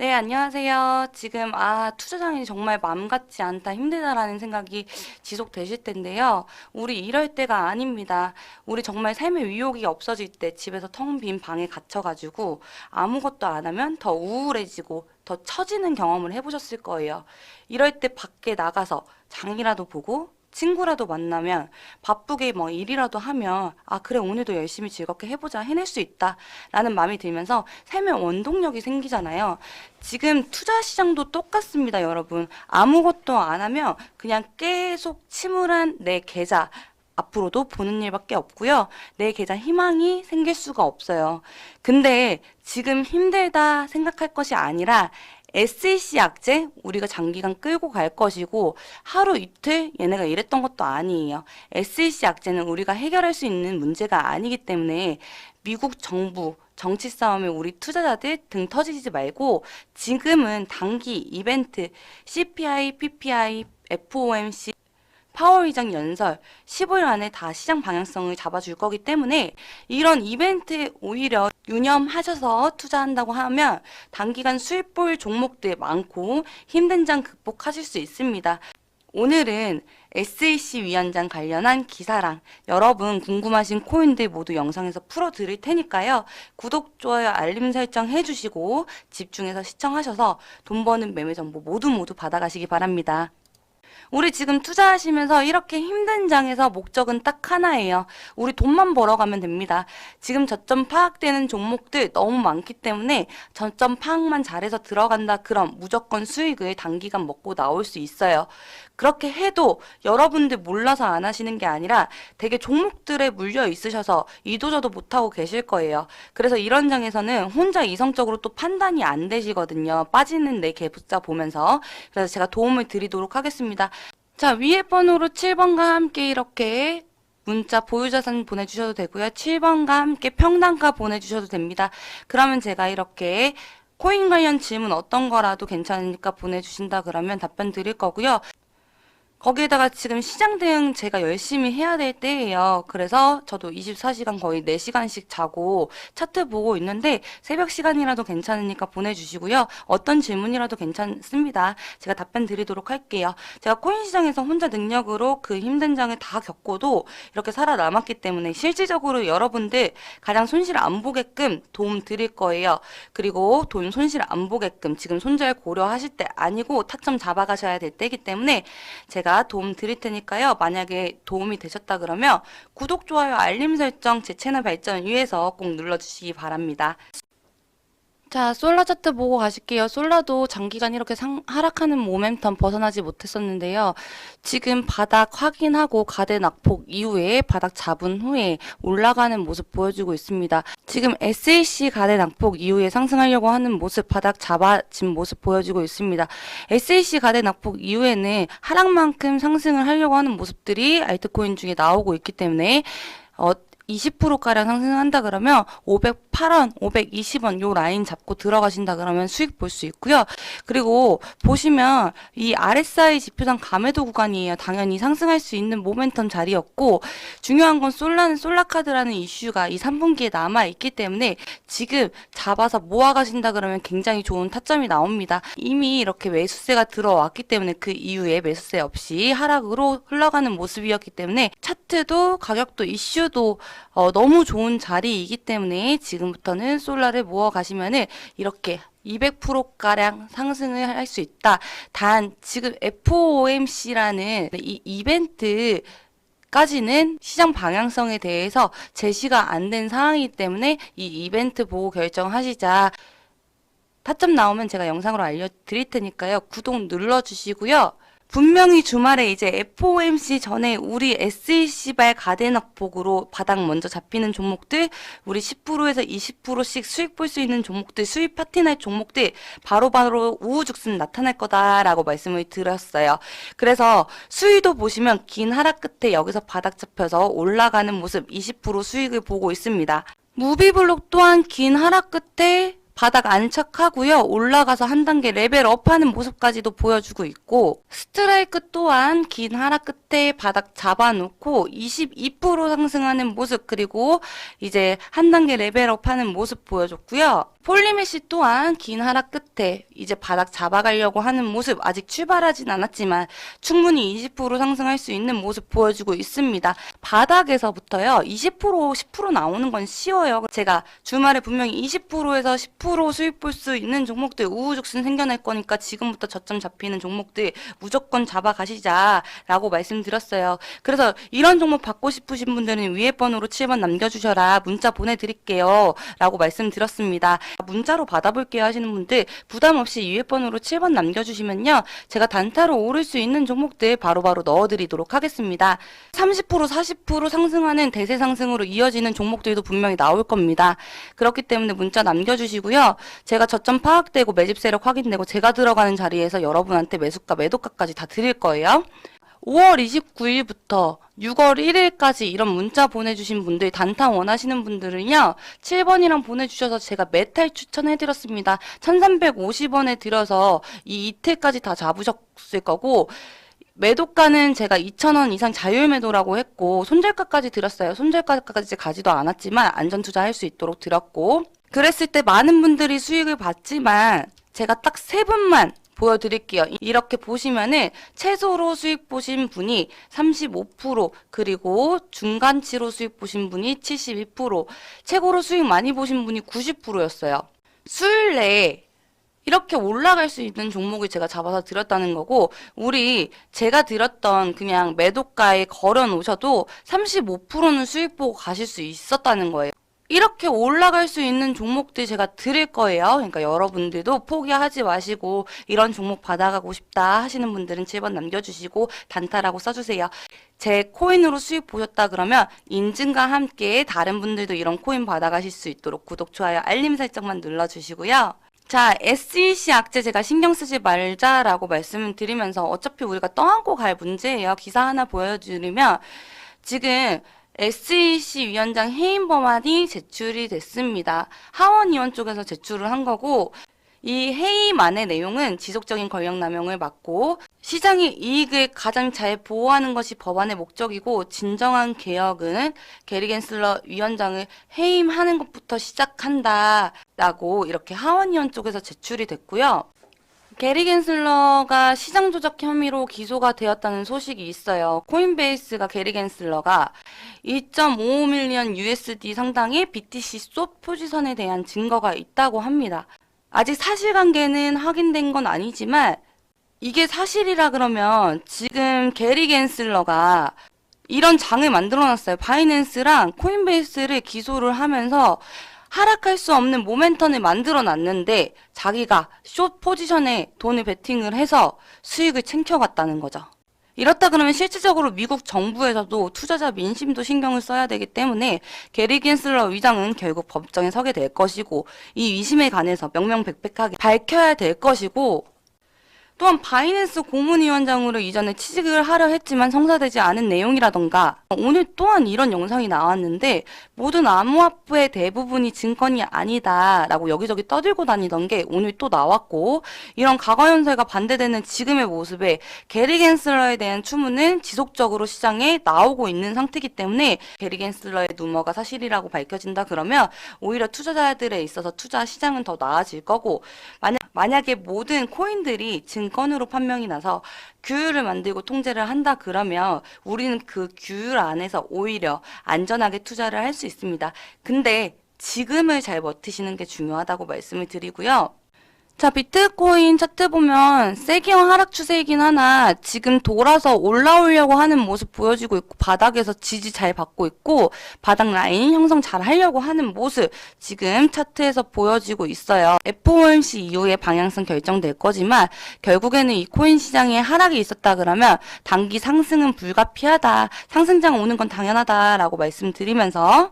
네, 안녕하세요. 지금, 아, 투자장이 정말 마음 같지 않다, 힘들다라는 생각이 지속되실 텐데요. 우리 이럴 때가 아닙니다. 우리 정말 삶의 의욕이 없어질 때 집에서 텅 빈 방에 갇혀가지고 아무것도 안 하면 더 우울해지고 더 처지는 경험을 해보셨을 거예요. 이럴 때 밖에 나가서 장이라도 보고 친구라도 만나면 바쁘게 뭐 일이라도 하면 아 그래 오늘도 열심히 즐겁게 해보자 해낼 수 있다라는 마음이 들면서 삶의 원동력이 생기잖아요. 지금 투자 시장도 똑같습니다, 여러분. 아무것도 안 하면 그냥 계속 침울한 내 계좌 앞으로도 보는 일밖에 없고요. 내 계좌 희망이 생길 수가 없어요. 근데 지금 힘들다 생각할 것이 아니라 SEC 약제 우리가 장기간 끌고 갈 것이고 하루 이틀 얘네가 이랬던 것도 아니에요. SEC 약제는 우리가 해결할 수 있는 문제가 아니기 때문에 미국 정부 정치 싸움에 우리 투자자들 등 터지지 말고 지금은 단기 이벤트 CPI, PPI, FOMC 파월 의장 연설 15일 안에 다 시장 방향성을 잡아줄 거기 때문에 이런 이벤트에 오히려 유념하셔서 투자한다고 하면 단기간 수익 볼 종목들 많고 힘든 장 극복하실 수 있습니다. 오늘은 SAC 위원장 관련한 기사랑 여러분 궁금하신 코인들 모두 영상에서 풀어 드릴 테니까요. 구독, 좋아요, 알림 설정 해주시고 집중해서 시청하셔서 돈 버는 매매 정보 모두 모두 받아가시기 바랍니다. 우리 지금 투자하시면서 이렇게 힘든 장에서 목적은 딱 하나예요. 우리 돈만 벌어가면 됩니다. 지금 저점 파악되는 종목들 너무 많기 때문에 저점 파악만 잘해서 들어간다 그럼 무조건 수익을 단기간 먹고 나올 수 있어요. 그렇게 해도 여러분들 몰라서 안 하시는 게 아니라 되게 종목들에 물려 있으셔서 이도저도 못하고 계실 거예요. 그래서 이런 장에서는 혼자 이성적으로 또 판단이 안 되시거든요. 빠지는 내 계좌 보면서. 그래서 제가 도움을 드리도록 하겠습니다. 자, 위에 번호로 7번과 함께 이렇게 문자 보유자산 보내주셔도 되고요. 7번과 함께 평단가 보내주셔도 됩니다. 그러면 제가 이렇게 코인 관련 질문 어떤 거라도 괜찮으니까 보내주신다 그러면 답변 드릴 거고요. 거기에다가 지금 시장 대응 제가 열심히 해야 될 때예요. 그래서 저도 24시간 거의 4시간씩 자고 차트 보고 있는데 새벽 시간이라도 괜찮으니까 보내주시고요. 어떤 질문이라도 괜찮습니다. 제가 답변 드리도록 할게요. 제가 코인 시장에서 혼자 능력으로 그 힘든 장을 다 겪고도 이렇게 살아남았기 때문에 실질적으로 여러분들 가장 손실 안 보게끔 도움 드릴 거예요. 그리고 돈 손실 안 보게끔 지금 손절 고려하실 때 아니고 타점 잡아가셔야 될 때이기 때문에 제가 도움 드릴 테니까요. 만약에 도움이 되셨다 그러면 구독, 좋아요, 알림 설정 제 채널 발전을 위해서 꼭 눌러주시기 바랍니다. 자, 솔라 차트 보고 가실게요. 솔라도 장기간 이렇게 상, 하락하는 모멘텀 벗어나지 못했었는데요. 지금 바닥 확인하고 가대 낙폭 이후에 바닥 잡은 후에 올라가는 모습 보여주고 있습니다. 지금 SAC 가대 낙폭 이후에 상승하려고 하는 모습 바닥 잡아진 모습 보여주고 있습니다. SAC 가대 낙폭 이후에는 하락만큼 상승을 하려고 하는 모습들이 알트코인 중에 나오고 있기 때문에 어, 20%가량 상승한다 그러면 508원, 520원 요 라인 잡고 들어가신다 그러면 수익 볼 수 있고요. 그리고 보시면 이 RSI 지표상 감매도 구간이에요. 당연히 상승할 수 있는 모멘텀 자리였고 중요한 건 솔라는 솔라카드라는 이슈가 이 3분기에 남아 있기 때문에 지금 잡아서 모아 가신다 그러면 굉장히 좋은 타점이 나옵니다. 이미 이렇게 매수세가 들어왔기 때문에 그 이후에 매수세 없이 하락으로 흘러가는 모습이었기 때문에 차트도 가격도 이슈도 어, 너무 좋은 자리이기 때문에 지금부터는 솔라를 모아 가시면은 이렇게 200%가량 상승을 할 수 있다. 단 지금 FOMC라는 이 이벤트 까지는 시장 방향성에 대해서 제시가 안 된 상황이기 때문에 이 이벤트 보고 결정하시자. 타점 나오면 제가 영상으로 알려드릴 테니까요. 구독 눌러주시고요. 분명히 주말에 이제 FOMC 전에 우리 SEC발 가대낙폭으로 바닥 먼저 잡히는 종목들, 우리 10%에서 20%씩 수익 볼 수 있는 종목들, 수익 파티날 종목들 바로 바로 우후죽순 나타날 거다라고 말씀을 드렸어요. 그래서 수위도 보시면 긴 하락 끝에 여기서 바닥 잡혀서 올라가는 모습 20% 수익을 보고 있습니다. 무비블록 또한 긴 하락 끝에 바닥 안착하고요. 올라가서 한 단계 레벨업하는 모습까지도 보여주고 있고 스트라이크 또한 긴 하락 끝에 바닥 잡아놓고 22% 상승하는 모습 그리고 이제 한 단계 레벨업하는 모습 보여줬고요. 폴리메시 또한 긴 하락 끝에 이제 바닥 잡아가려고 하는 모습 아직 출발하진 않았지만 충분히 20% 상승할 수 있는 모습 보여주고 있습니다. 바닥에서부터요 20% 10% 나오는 건 쉬워요. 제가 주말에 분명히 20%에서 10% 수익 볼 수 있는 종목들 우후죽순 생겨날 거니까 지금부터 저점 잡히는 종목들 무조건 잡아가시자라고 말씀드렸어요. 그래서 이런 종목 받고 싶으신 분들은 위에 번호로 7번 남겨주셔라 문자 보내드릴게요 라고 말씀드렸습니다. 문자로 받아볼게요 하시는 분들 부담 없이 위에 번호로 7번 남겨주시면요 제가 단타로 오를 수 있는 종목들 바로바로 넣어드리도록 하겠습니다. 30% 40% 상승하는 대세 상승으로 이어지는 종목들도 분명히 나올 겁니다. 그렇기 때문에 문자 남겨주시고요. 제가 저점 파악되고 매집 세력 확인되고 제가 들어가는 자리에서 여러분한테 매수가 매도가까지 다 드릴 거예요. 5월 29일부터 6월 1일까지 이런 문자 보내주신 분들, 단타 원하시는 분들은요, 7번이랑 보내주셔서 제가 메탈 추천해드렸습니다. 1350원에 들어서 이 이틀까지 다 잡으셨을 거고, 매도가는 제가 2,000원 이상 자율 매도라고 했고, 손절가까지 드렸어요. 손절가까지 가지도 않았지만, 안전 투자 할 수 있도록 드렸고, 그랬을 때 많은 분들이 수익을 봤지만, 제가 딱 세 분만 보여드릴게요. 이렇게 보시면은 최소로 수익 보신 분이 35% 그리고 중간치로 수익 보신 분이 72% 최고로 수익 많이 보신 분이 90%였어요. 수요일 내에 이렇게 올라갈 수 있는 종목을 제가 잡아서 드렸다는 거고 우리 제가 드렸던 그냥 매도가에 걸어 놓으셔도 35%는 수익 보고 가실 수 있었다는 거예요. 이렇게 올라갈 수 있는 종목들 제가 드릴 거예요. 그러니까 여러분들도 포기하지 마시고 이런 종목 받아가고 싶다 하시는 분들은 7번 남겨주시고 단타라고 써주세요. 제 코인으로 수익 보셨다 그러면 인증과 함께 다른 분들도 이런 코인 받아가실 수 있도록 구독, 좋아요, 알림 설정만 눌러주시고요. 자, SEC 악재 제가 신경 쓰지 말자라고 말씀을 드리면서 어차피 우리가 떠안고 갈 문제예요. 기사 하나 보여드리면 지금 SEC 위원장 해임 법안이 제출이 됐습니다. 하원의원 쪽에서 제출을 한 거고 이 해임안의 내용은 지속적인 권력 남용을 막고 시장의 이익을 가장 잘 보호하는 것이 법안의 목적이고 진정한 개혁은 게리 겐슬러 위원장을 해임하는 것부터 시작한다라고 이렇게 하원의원 쪽에서 제출이 됐고요. 게리 겐슬러가 시장 조작 혐의로 기소가 되었다는 소식이 있어요. 코인베이스가 게리 겐슬러가 2.55밀리언 USD 상당의 BTC 숏 포지션에 대한 증거가 있다고 합니다. 아직 사실관계는 확인된 건 아니지만 이게 사실이라 그러면 지금 게리 겐슬러가 이런 장을 만들어 놨어요. 바이낸스랑 코인베이스를 기소를 하면서 하락할 수 없는 모멘텀을 만들어 놨는데 자기가 숏 포지션에 돈을 베팅을 해서 수익을 챙겨갔다는 거죠. 이렇다 그러면 실질적으로 미국 정부에서도 투자자 민심도 신경을 써야 되기 때문에 게리 겐슬러 의장은 결국 법정에 서게 될 것이고 이 위심에 관해서 명명백백하게 밝혀야 될 것이고 또한 바이낸스 고문위원장으로 이전에 취직을 하려 했지만 성사되지 않은 내용이라던가. 오늘 또한 이런 영상이 나왔는데 모든 암호화폐의 대부분이 증권이 아니다라고 여기저기 떠들고 다니던 게 오늘 또 나왔고 이런 과거 현상과 반대되는 지금의 모습에 게리 겐슬러에 대한 추문은 지속적으로 시장에 나오고 있는 상태이기 때문에 게리 겐슬러의 루머가 사실이라고 밝혀진다 그러면 오히려 투자자들에 있어서 투자 시장은 더 나아질 거고 만약 만약에 모든 코인들이 증권으로 판명이 나서 규율을 만들고 통제를 한다 그러면 우리는 그 규율 안에서 오히려 안전하게 투자를 할 수 있습니다. 근데 지금을 잘 버티시는 게 중요하다고 말씀을 드리고요. 자, 비트코인 차트 보면 세기형 하락 추세이긴 하나 지금 돌아서 올라오려고 하는 모습 보여지고 있고 바닥에서 지지 잘 받고 있고 바닥 라인 형성 잘 하려고 하는 모습 지금 차트에서 보여지고 있어요. FOMC 이후에 방향성 결정될 거지만 결국에는 이 코인 시장에 하락이 있었다 그러면 단기 상승은 불가피하다. 상승장 오는 건 당연하다라고 말씀드리면서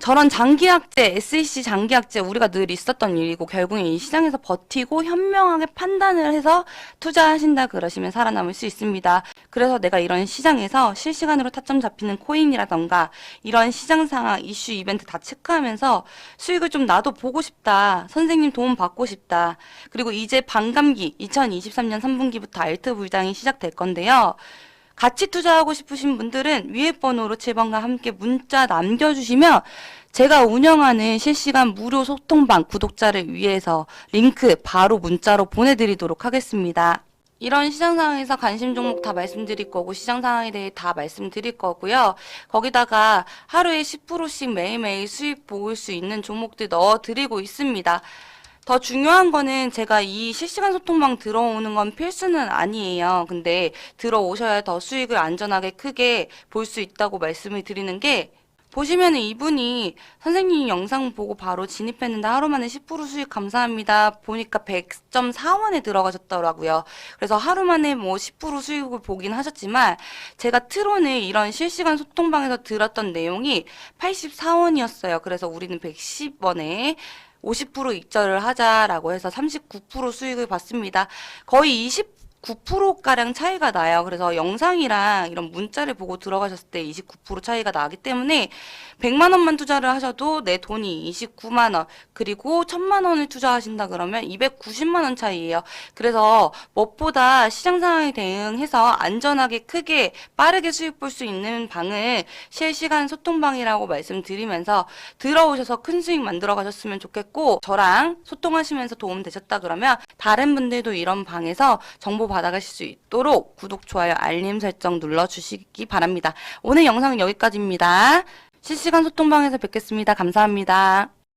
저런 장기학제, SEC 장기학제 우리가 늘 있었던 일이고 결국에 이 시장에서 버티고 현명하게 판단을 해서 투자하신다 그러시면 살아남을 수 있습니다. 그래서 내가 이런 시장에서 실시간으로 타점 잡히는 코인이라던가 이런 시장 상황, 이슈, 이벤트 다 체크하면서 수익을 좀 나도 보고 싶다. 선생님 도움 받고 싶다. 그리고 이제 반감기 2023년 3분기부터 알트 불장이 시작될 건데요. 같이 투자하고 싶으신 분들은 위에 번호로 7번과 함께 문자 남겨주시면 제가 운영하는 실시간 무료 소통방 구독자를 위해서 링크 바로 문자로 보내드리도록 하겠습니다. 이런 시장 상황에서 관심 종목 다 말씀드릴 거고 시장 상황에 대해 다 말씀드릴 거고요. 거기다가 하루에 10%씩 매일매일 수익 보일 수 있는 종목들 넣어 드리고 있습니다. 더 중요한 거는 제가 이 실시간 소통방 들어오는 건 필수는 아니에요. 근데 들어오셔야 더 수익을 안전하게 크게 볼 수 있다고 말씀을 드리는 게 보시면은 이분이 선생님 영상 보고 바로 진입했는데 하루 만에 10% 수익 감사합니다. 보니까 100.4원에 들어가셨더라고요. 그래서 하루 만에 뭐 10% 수익을 보긴 하셨지만 제가 트론을 이런 실시간 소통방에서 들었던 내용이 84원이었어요. 그래서 우리는 110원에 50% 익절을 하자라고 해서 39% 수익을 봤습니다. 거의 29%가량 차이가 나요. 그래서 영상이랑 이런 문자를 보고 들어가셨을 때 29% 차이가 나기 때문에 100만 원만 투자를 하셔도 내 돈이 29만 원, 그리고 1000만 원을 투자하신다 그러면 290만 원 차이예요. 그래서 무엇보다 시장 상황에 대응해서 안전하게 크게 빠르게 수익 볼 수 있는 방을 실시간 소통방이라고 말씀드리면서 들어오셔서 큰 수익 만들어 가셨으면 좋겠고 저랑 소통하시면서 도움 되셨다 그러면 다른 분들도 이런 방에서 정보 받아가실 수 있도록 구독, 좋아요, 알림 설정 눌러주시기 바랍니다. 오늘 영상은 여기까지입니다. 실시간 소통방에서 뵙겠습니다. 감사합니다.